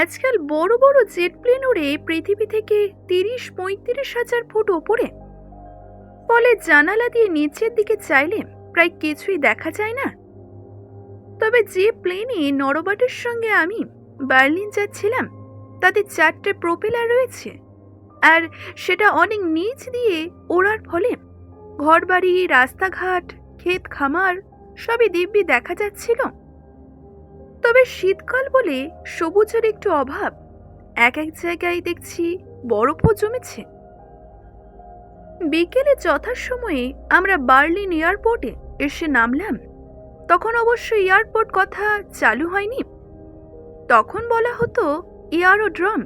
আজকাল বড় বড় জেট প্লেন উড়ে পৃথিবী থেকে তিরিশ পঁয়ত্রিশ হাজার ফুট ওপরে। ফলে জানালা দিয়ে নিচের দিকে চাইলে প্রায় কিছুই দেখা যায় না। তবে যে প্লেনে নরবাটের সঙ্গে আমি বার্লিন যাচ্ছিলাম, তাতে চারটে প্রোপেলার রয়েছে। আর সেটা অনেক নিচ দিয়ে ওড়ার ফলে ঘরবাড়ি, রাস্তাঘাট, ক্ষেত খামার সবই দিব্যি দেখা যাচ্ছিল। তবে শীতকাল বলে সবুজের একটু অভাব। এক এক জায়গায় দেখছি বরফও জমেছে। বিকেলে যথাসময়ে আমরা বার্লিন এয়ারপোর্টে এসে নামলাম। তখন অবশ্য এয়ারপোর্ট কথা চালু হয়নি। তখন বলা হতো, এয়ারোড্রম।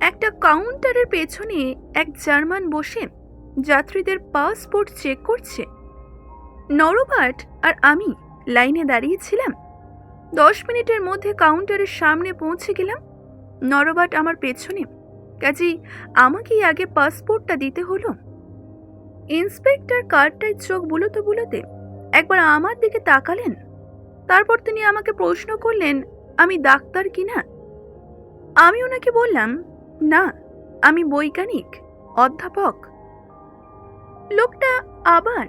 একটা কাউন্টারের পেছনে এক জার্মান বসে যাত্রীদের পাসপোর্ট চেক করছে। নরবাট আর আমি লাইনে দাঁড়িয়েছিলাম দশ মিনিটের মধ্যে কাউন্টারের সামনে পৌঁছে গেলাম। নরবাট আমার পেছনে। কাজেই আমাকেই আগে পাসপোর্টটা দিতে হলো। ইন্সপেক্টর কার্ডটায় চোখ বুলোতে বুলোতে একবার আমার দিকে তাকালেন। তারপর তিনি আমাকে প্রশ্ন করলেন, আমি ডাক্তার কিনা আমি ওনাকে বললাম, না, আমি বৈজ্ঞানিক, অধ্যাপক। লোকটা আবার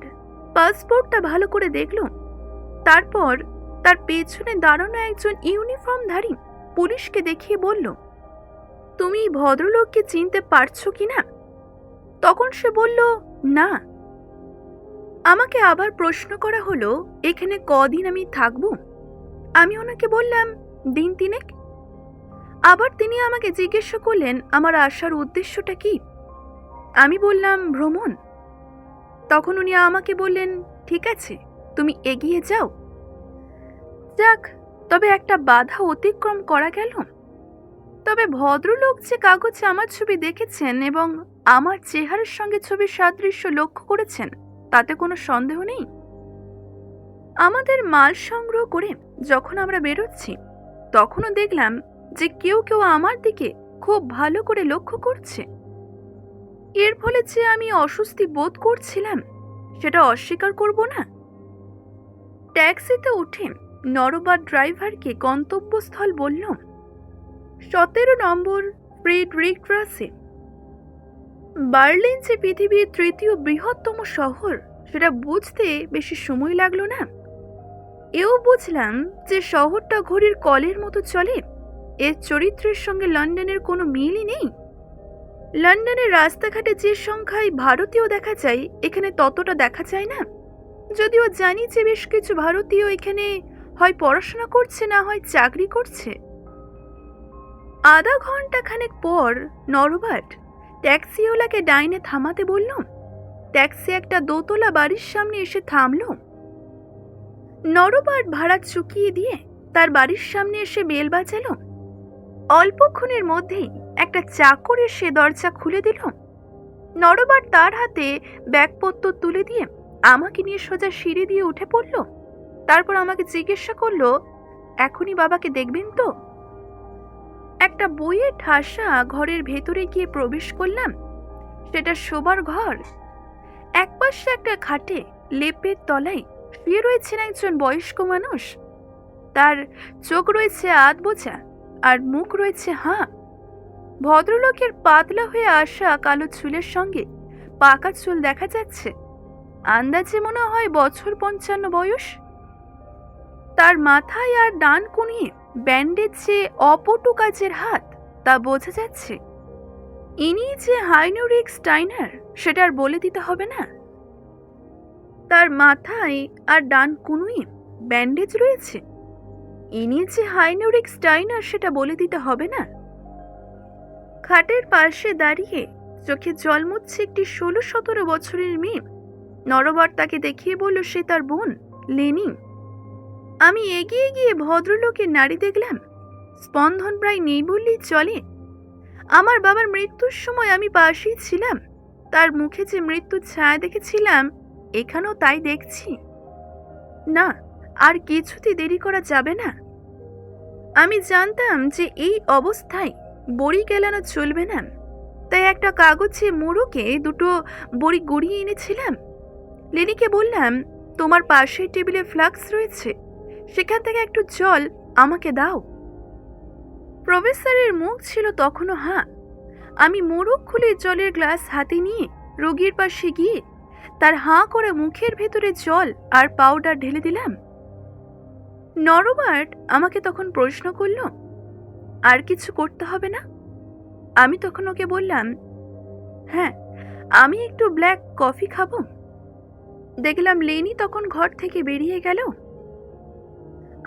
পাসপোর্টটা ভালো করে দেখল। তারপর তার পেছনে দাঁড়ানো একজন ইউনিফর্মধারী পুলিশকে দেখিয়ে বলল, তুমি ভদ্রলোককে চিনতে পারছ কি না? তখন সে বলল, না। আমাকে আবার প্রশ্ন করা হলো, এখানে কদিন আমি থাকব? আমি ওনাকে বললাম, দিন তিনেক। আবার তিনি আমাকে জিজ্ঞাসা করলেন, আমার আসার উদ্দেশ্যটা কি? আমি বললাম, ভ্রমণ। তখন উনি আমাকে বললেন, ঠিক আছে, তুমি এগিয়ে যাও। যাক, তবে একটা বাধা অতিক্রম করা গেল। তবে ভদ্রলোক যে কাগজে আমার ছবি দেখেছেন এবং আমার চেহারার সঙ্গে ছবির সাদৃশ্য লক্ষ্য করেছেন, তাতে কোনো সন্দেহ নেই? আমাদের মাল সংগ্রহ করে যখন আমরা বেরোচ্ছি, তখনও দেখলাম যে কেউ কেউ আমার দিকে খুব ভালো করে লক্ষ্য করছে। এর ফলে যে আমি অস্বস্তি বোধ করছিলাম, সেটা অস্বীকার করব না। ট্যাক্সিতে উঠে নরবার ড্রাইভারকে গন্তব্যস্থল বলল সতেরো নম্বর ফ্রেডরিক্রাসে বার্লিন যে পৃথিবীর তৃতীয় বৃহত্তম শহর, সেটা বুঝতে বেশি সময় লাগল না। এও বুঝলাম যে শহরটা ঘড়ির কলের মতো চলে। এর চরিত্রের সঙ্গে লন্ডনের কোনো মিলই নেই। লন্ডনের রাস্তাঘাটে যে সংখ্যায় ভারতীয় দেখা যায়, এখানে ততটা দেখা যায় না। যদিও জানি যে বেশ কিছু ভারতীয় এখানে হয় পড়াশোনা করছে না হয় চাকরি করছে? আধা ঘণ্টা খানেক পর নরবাট ট্যাক্সিওয়ালাকে ডাইনে থামাতে বলল, ট্যাক্সি একটা দোতলা বাড়ির সামনে এসে থামল? নরবাট ভাড়া চুকিয়ে দিয়ে তার বাড়ির সামনে এসে বেল বাজালো। অল্পক্ষণের মধ্যেই একটা চাকর এসে দরজা খুলে দিল। নরবার তার হাতে ব্যাগপত্র তুলে দিয়ে আমাকে নিয়ে সোজা সিঁড়ি দিয়ে উঠে পড়ল। তারপর আমাকে জিজ্ঞাসা করল, এখনই বাবাকে দেখবেন তো? একটা বইয়ের ঠাসা ঘরের ভেতরে গিয়ে প্রবেশ করলাম। সেটা শোবার ঘর। একপাশে একটা খাটে লেপের তলায় শুয়ে রয়েছেন একজন বয়স্ক মানুষ। তার চোখ রয়েছে আধ বোঝা আর মুখ রয়েছে হাঁ। ভদ্রলোকের পাতলা হয়ে আসা কালো চুলের সঙ্গে পাকা চুল দেখা যাচ্ছে। আন্দাজে মনে হয় বছর পঞ্চান্ন বয়স। তার মাথায় আর ডান কুনিয়ে ব্যান্ডেজ যে অপটু কাজের হাত, তা বোঝা যাচ্ছে। ইনি যে হাইনোরিক স্টাইনার, সেটা আর বলে দিতে হবে না। তার মাথায় আর ডান কুনুয়ে ব্যান্ডেজ রয়েছে। ইনি যে হাইনোরিক স্টাইনার, সেটা বলে দিতে হবে না। খাটের পাশে দাঁড়িয়ে চোখে জল মুচ্ছে একটি ষোলো সতেরো বছরের মেয়ে। নরবর তাকে দেখিয়ে বলল, সে তার বোন লেনি আমি এগিয়ে গিয়ে ভদ্রলোকের নাড়ি দেখলাম। স্পন্দন প্রায় নেই বললেই চলে। আমার বাবার মৃত্যুর সময় আমি পাশেই ছিলাম। তার মুখে যে মৃত্যুর ছায়া দেখেছিলাম, এখানেও তাই দেখছি। না, আর কিছুতে দেরি করা যাবে না। আমি জানতাম যে এই অবস্থায় বড়ি গেলানো চলবে না। তাই একটা কাগজে মোড়কে দুটো বড়ি গড়িয়ে এনেছিলাম। লেনিকে বললাম, তোমার পাশের টেবিলে ফ্লাক্স রয়েছে। সেখান থেকে একটু জল আমাকে দাও। প্রফেসরের মুখ ছিল তখনও হাঁ। আমি মোড়ক খুলে জলের গ্লাস হাতে নিয়ে রোগীর পাশে গিয়ে তার হাঁ করে মুখের ভেতরে জল আর পাউডার ঢেলে দিলাম। নরবার্ট আমাকে তখন প্রশ্ন করল, আর কিছু করতে হবে না? আমি তখন ওকে বললাম হ্যাঁ আমি একটু ব্ল্যাক কফি খাব। দেখলাম লেনি তখন ঘর থেকে বেরিয়ে গেল।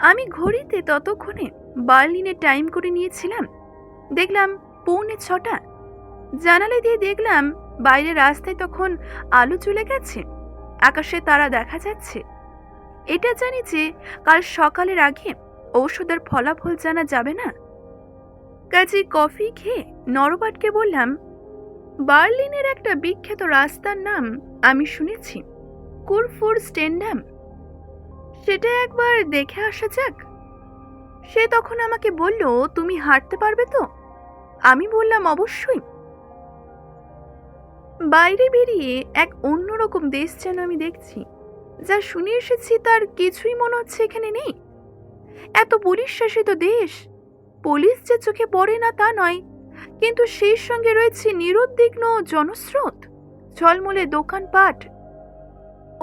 আমি ঘড়িতে ততক্ষণে বার্লিনে টাইম করে নিয়েছিলাম। দেখলাম পৌনে ছটা। জানালা দিয়ে দেখলাম বাইরে রাস্তায় তখন আলো চলে গেছে। আকাশে তারা দেখা যাচ্ছে। এটা জানি যে কাল সকালের আগে ঔষধের ফলাফল জানা যাবে না। কাজে কফি খেয়ে নরবাটকে বললাম, বার্লিনের একটা বিখ্যাত রাস্তার নাম আমি শুনেছি। কুরফুর স্টেন্ডাম সেটা একবার দেখে আসা যাক। সে তখন আমাকে বলল, তুমি হাঁটতে পারবে তো? আমি বললাম, অবশ্যই। বাইরে বেরিয়ে এক অন্যরকম দেশ যেন আমি দেখছি, যা শুনে এসেছি তার কিছুই মনে হচ্ছে এখানে নেই। এত পুলিশ শাসিত দেশ, পুলিশ যে চোখে পড়ে না তা নয়, কিন্তু সেই সঙ্গে রয়েছে নিরুদ্বিগ্ন জনস্রোত, ঝলমলে দোকানপাট,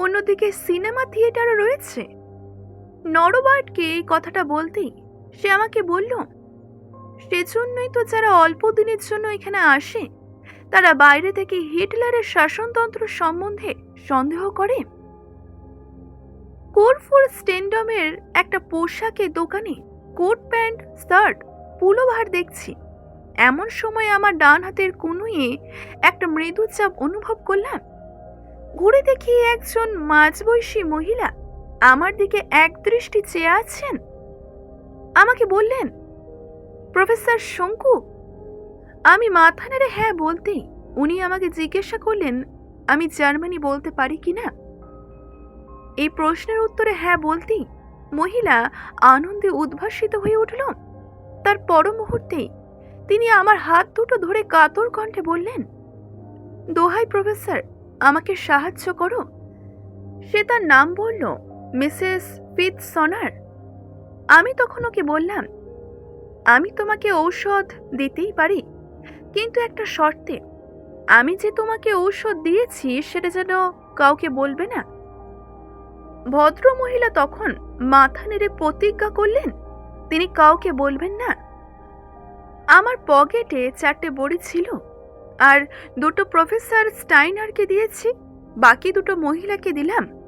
অন্যদিকে সিনেমা থিয়েটারও রয়েছে। নরবার্টকে এই কথাটা বলতেই সে আমাকে বলল, সেজন্যই তো যারা অল্প দিনের জন্য এখানে আসে, তারা বাইরে থেকে হিটলারের শাসনতন্ত্র সম্বন্ধে সন্দেহ করে। কোরফোর স্টেন্ডমের একটা পোশাকের দোকানে কোট প্যান্ট, শার্ট, পুলোভার দেখছি। এমন সময় আমার ডান হাতের কুনুয়ে একটা মৃদু চাপ অনুভব করলাম। ঘুরে দেখি একজন মাঝবয়সী মহিলা আমার দিকে এক দৃষ্টি চেয়ে আছেন? আমাকে বললেন, প্রফেসর শঙ্কু, আমি মাথা নেড়ে হ্যাঁ বলতেই উনি আমাকে জিজ্ঞাসা করলেন, আমি জার্মানি বলতে পারি কি না? এই প্রশ্নের উত্তরে হ্যাঁ বলতেই মহিলা আনন্দে উদ্ভাসিত হয়ে উঠল। তার পর মুহূর্তেই তিনি আমার হাত দুটো ধরে কাতর কণ্ঠে বললেন, দোহাই প্রফেসর, আমাকে সাহায্য করো। সে তার নাম বলল মিসেস ফিথ সনার আমি তখন ওকে বললাম, আমি তোমাকে ঔষধ দিতেই পারি, কিন্তু একটা শর্তে, আমি যে তোমাকে ঔষধ দিয়েছি সেটা যেন কাউকে বলবে না। ভদ্র মহিলা তখন মাথা নেড়ে প্রতিজ্ঞা করলেন, তিনি কাউকে বলবেন না। আমার পকেটে চারটে বড়ি ছিল, আর দুটো প্রফেসর স্টাইনারকে দিয়েছি, বাকি দুটো মহিলাকে দিলাম।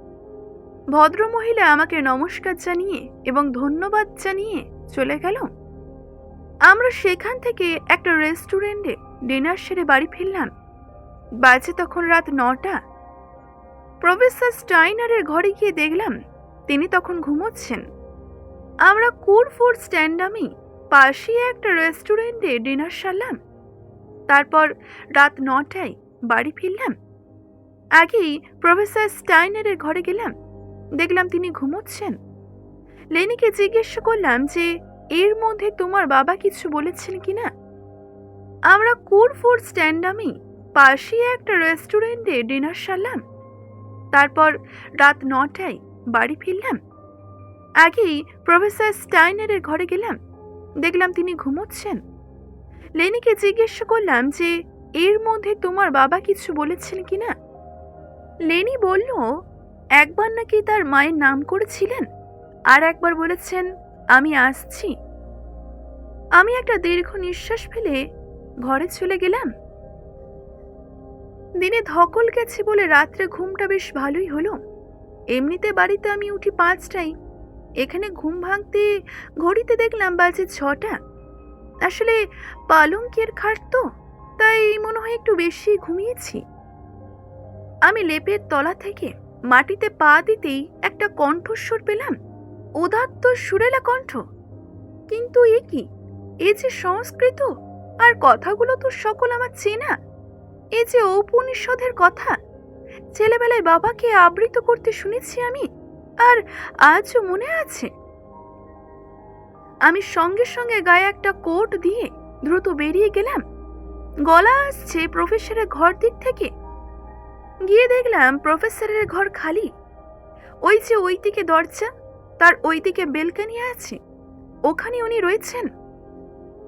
ভদ্র মহিলা আমাকে নমস্কার জানিয়ে এবং ধন্যবাদ জানিয়ে চলে গেল। আমরা সেখান থেকে একটা রেস্টুরেন্টে ডিনার সেরে বাড়ি ফিরলাম। বাজে তখন রাত নটা। প্রফেসর স্টাইনারের ঘরে গিয়ে দেখলাম তিনি তখন ঘুমোচ্ছেন। আমরা কুরফুর স্ট্যান্ডামি পাশেই একটা রেস্টুরেন্টে ডিনার সারলাম। তারপর রাত নটায় বাড়ি ফিরলাম। আগেই প্রফেসর স্টাইনারের ঘরে গেলাম। দেখলাম তিনি ঘুমোচ্ছেন। লেনিকে জিজ্ঞেস করলাম যে, এর মধ্যে তোমার বাবা কিছু বলেছেন কি না আমরা কুরফুর স্ট্যান্ডামি, পাশেই একটা রেস্টুরেন্টে ডিনার সারলাম। তারপর রাত নটায় বাড়ি ফিরলাম। আগেই প্রফেসর স্টাইনারের ঘরে গেলাম। দেখলাম তিনি ঘুমোচ্ছেন। লেনিকে জিজ্ঞেস করলাম যে, এর মধ্যে তোমার বাবা কিছু বলেছেন কি না লেনি বলল একবার নাকি তার মায়ের নাম করেছিলেন? আর একবার বলেছেন, আমি আসছি। আমি একটা দীর্ঘ নিঃশ্বাস ফেলে ঘরে চলে গেলাম। দিনে ধকল গেছে বলে রাত্রে ঘুমটা বেশ ভালোই হলো। এমনিতে বাড়িতে আমি উঠি পাঁচটায়। এখানে ঘুম ভাঙতে ঘড়িতে দেখলাম বাজে ছটা। আসলে পালঙ্কের খাট তো, তাই মনে হয় একটু বেশি ঘুমিয়েছি। আমি লেপের তলা থেকে মাটিতে পা দিতেই একটা কণ্ঠস্বর পেলাম। উদাত্ত সুরেলা কণ্ঠ। কিন্তু এ কি? এ যে সংস্কৃত? আর কথাগুলো তো সকল আমার চেনা। এ যে ঔপনিষদের কথা। ছেলেবেলায় বাবাকে আবৃত করতে শুনেছি আমি, আর আজও মনে আছে। আমি সঙ্গে সঙ্গে গায়ে একটা কোট দিয়ে দ্রুত বেরিয়ে গেলাম। গলা আসছে প্রফেসরের ঘর দিক থেকে। গিয়ে দেখলাম প্রফেসরের ঘর খালি। ওই যে ওই দিকে দরজা, তার ওই দিকে বেলকানি আছে। ওখানে উনি রয়েছেন।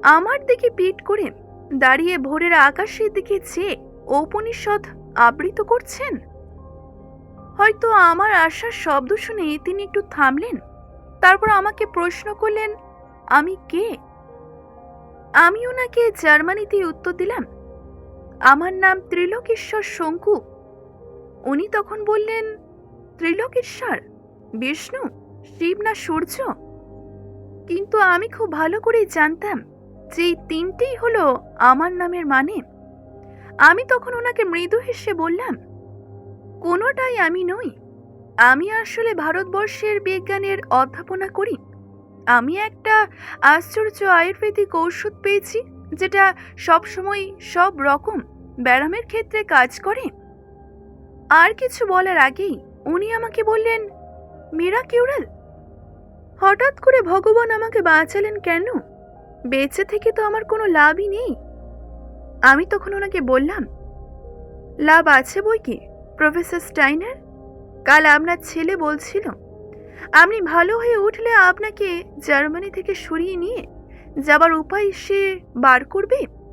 আমার দিকে পিট করে দাঁড়িয়ে ভোরের আকাশের দিকে চেয়ে ঔপনিষদ আবৃত করছেন। হয়তো আমার আসার শব্দ শুনে তিনি একটু থামলেন, তারপর আমাকে প্রশ্ন করলেন, আমি কে? আমি ওনাকে জার্মানিতে উত্তর দিলাম। আমার নাম ত্রিলোকেশ্বর শঙ্কু। উনি তখন বললেন, ত্রিলোকেশ্বর, বিষ্ণু, শিব না সূর্য? কিন্তু আমি খুব ভালো করেই জানতাম যে এই তিনটেই হলো আমার নামের মানে। আমি তখন ওনাকে মৃদু হেসে বললাম, কোনোটাই আমি নই। আমি আসলে ভারতবর্ষের বিজ্ঞানের অধ্যাপনা করি। আমি একটা আশ্চর্য আয়ুর্বেদিক ঔষধ পেয়েছি, যেটা সবসময় সব রকম ব্যায়ামের ক্ষেত্রে কাজ করে। আর কিছু বলার আগেই উনি আমাকে বললেন, মীরা কিউরাল, হঠাৎ করে ভগবান আমাকে বাঁচালেন কেন? বেঁচে থেকে তো আমার কোনো লাভই নেই। আমি তখন ওনাকে বললাম, লাভ আছে বই কি, প্রফেসর স্টাইনার? কাল আপনার ছেলে বলছিল, আপনি ভালো হয়ে উঠলে আপনাকে জার্মানি থেকে সরিয়ে নিয়ে যাবার উপায় সে বার করবে?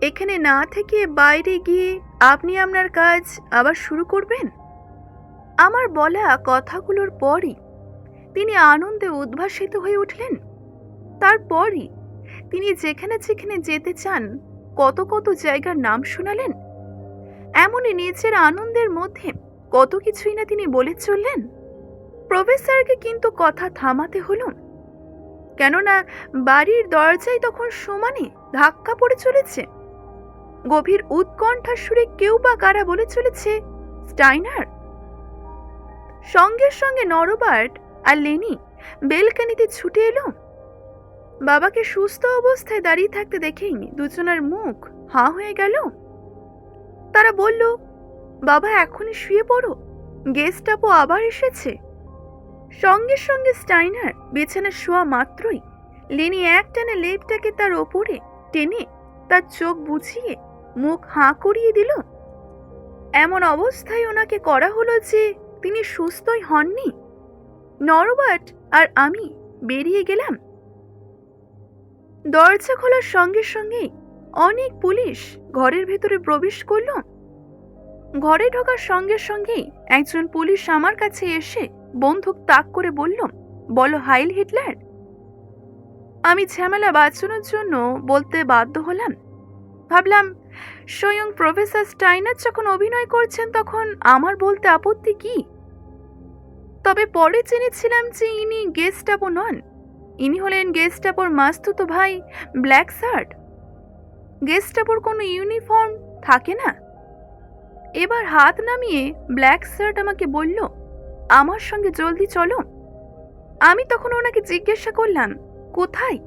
এখানে না থেকে বাইরে গিয়ে আপনি আপনার কাজ আবার শুরু করবেন? আমার বলা কথাগুলোর পরই তিনি আনন্দে উদ্ভাসিত হয়ে উঠলেন। তারপরই তিনি যেখানে যেখানে যেতে চান, কত কত জায়গার নাম শোনালেন। এমনই নিজের আনন্দের মধ্যে কত কিছুই না তিনি বলে চললেন। প্রফেসরকে কিন্তু কথা থামাতে হলো। কেননা বাড়ির দরজায় তখন সমানে ধাক্কা পড়ে চলেছে। গভীর উৎকণ্ঠার সুরে কেউ বা কারা বলে চলেছে? স্টাইনার? সঙ্গে সঙ্গে নরবার্ট আর লেনি বেলকানিতে ছুটে এলো। বাবাকে সুস্থ অবস্থায় দাঁড়িয়ে থাকতে দেখেই দুজনের মুখ হাঁ হয়ে গেল। তারা বলল, বাবা, এখনই শুয়ে পড়ো। গেস্ট আপও আবার এসেছে। সঙ্গে সঙ্গে স্টাইনার বিছানায় শোয়া মাত্রই লেনি এক টানে লেপটাকে তার ওপরে টেনে তার চোখ বুঝিয়ে মুখ হাঁ করিয়ে দিল। এমন অবস্থায় ওনাকে করা হলো যে তিনি সুস্থই হননি। নরবাট আর আমি বেরিয়ে গেলাম। দরজা খোলার সঙ্গে সঙ্গেই অনেক পুলিশ ঘরের ভেতরে প্রবেশ করল। ঘরে ঢোকার সঙ্গে সঙ্গেই একজন পুলিশ আমার কাছে এসে বন্দুক তাক করে বলল, বলো হাইল হিটলার। আমি ঝামেলা বাঁচানোর জন্য বলতে বাধ্য হলাম। ভাবলাম স্বয়ং প্রফেসর স্টাইনার যখন অভিনয় করছেন তখন আমার বলতে আপত্তি কি? তবে পরে জেনেছিলাম যে ইনি গেস্টাপো নন। ইনি হলেন গেস্টাপোর মাস্তুতো ভাই ব্ল্যাক শার্ট গেস্টাপোর কোনো ইউনিফর্ম থাকে না। এবার হাত নামিয়ে ব্ল্যাক শার্ট আমাকে বলল, আমার সঙ্গে জলদি চলো। আমি তখন ওনাকে জিজ্ঞাসা করলাম, কোথায়?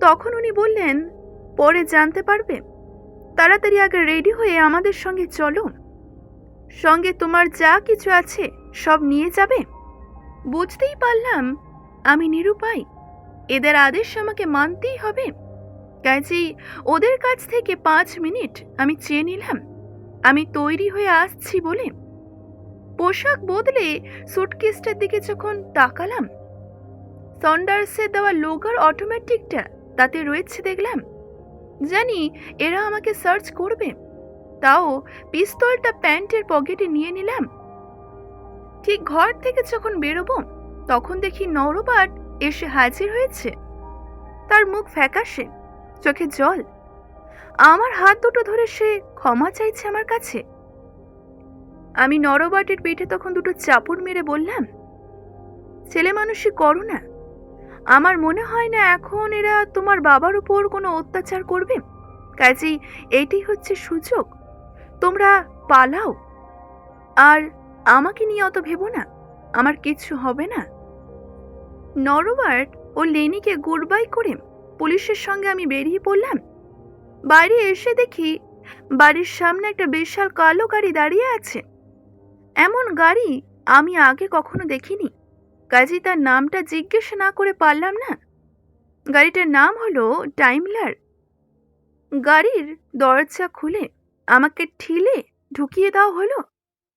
তখন উনি বললেন, পরে জানতে পারবে। তাড়াতাড়ি আগে রেডি হয়ে আমাদের সঙ্গে চলো। সঙ্গে তোমার যা কিছু আছে সব নিয়ে যাবে। বুঝতেই পারলাম, আমি নিরুপায়। এদের আদেশ আমাকে মানতেই হবে। কাজেই ওদের কাছ থেকে পাঁচ মিনিট আমি চেয়ে নিলাম। আমি তৈরি হয়ে আসছি বলে। পোশাক বদলে সুটকেসটার দিকে যখন তাকালাম সন্ডার্সের দেওয়া লোগার অটোমেটিকটা তাতে রয়েছে দেখলাম। জানি এরা আমাকে সার্চ করবে। তাও পিস্তলটা প্যান্টের পকেটে নিয়ে নিলাম। ঠিক ঘর থেকে যখন বেরোবো, তখন দেখি নরবাট এসে হাজির হয়েছে। তার মুখ ফ্যাকাশে, চোখে জল। আমার হাত দুটো ধরে সে ক্ষমা চাইছে আমার কাছে। আমি নরবাটের পেটে তখন দুটো চাপড় মেরে বললাম ছেলে মানুষই করো না। আমার মনে হয় না এখন এরা তোমার বাবার উপর কোনো অত্যাচার করবে। কাজেই এইটাই হচ্ছে সুযোগ। তোমরা পালাও। আর আমাকে নিয়ে অত ভেবো না। আমার কিছু হবে না। নরবার্ট ও লেনিকে গুড বাই করে পুলিশের সঙ্গে আমি বেরিয়ে পড়লাম। বাইরে এসে দেখি বাড়ির সামনে একটা বিশাল কালো গাড়ি দাঁড়িয়ে আছে। এমন গাড়ি আমি আগে কখনো দেখিনি। কাজী তার নামটা জিজ্ঞেস না করে পারলাম না। গাড়িটার নাম হলো টাইমলার। গাড়ির দরজা খুলে আমাকে ঠিলে ঢুকিয়ে দেওয়া হলো।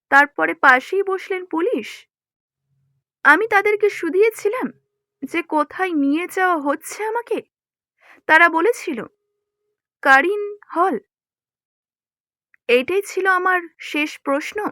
তারপরে পাশেই বসলেন পুলিশ। আমি তাদেরকে শুধিয়েছিলাম যে কোথায় নিয়ে যাওয়া হচ্ছে আমাকে। তারা বলেছিল, কারিন হল। এইটাই ছিল আমার শেষ প্রশ্ন।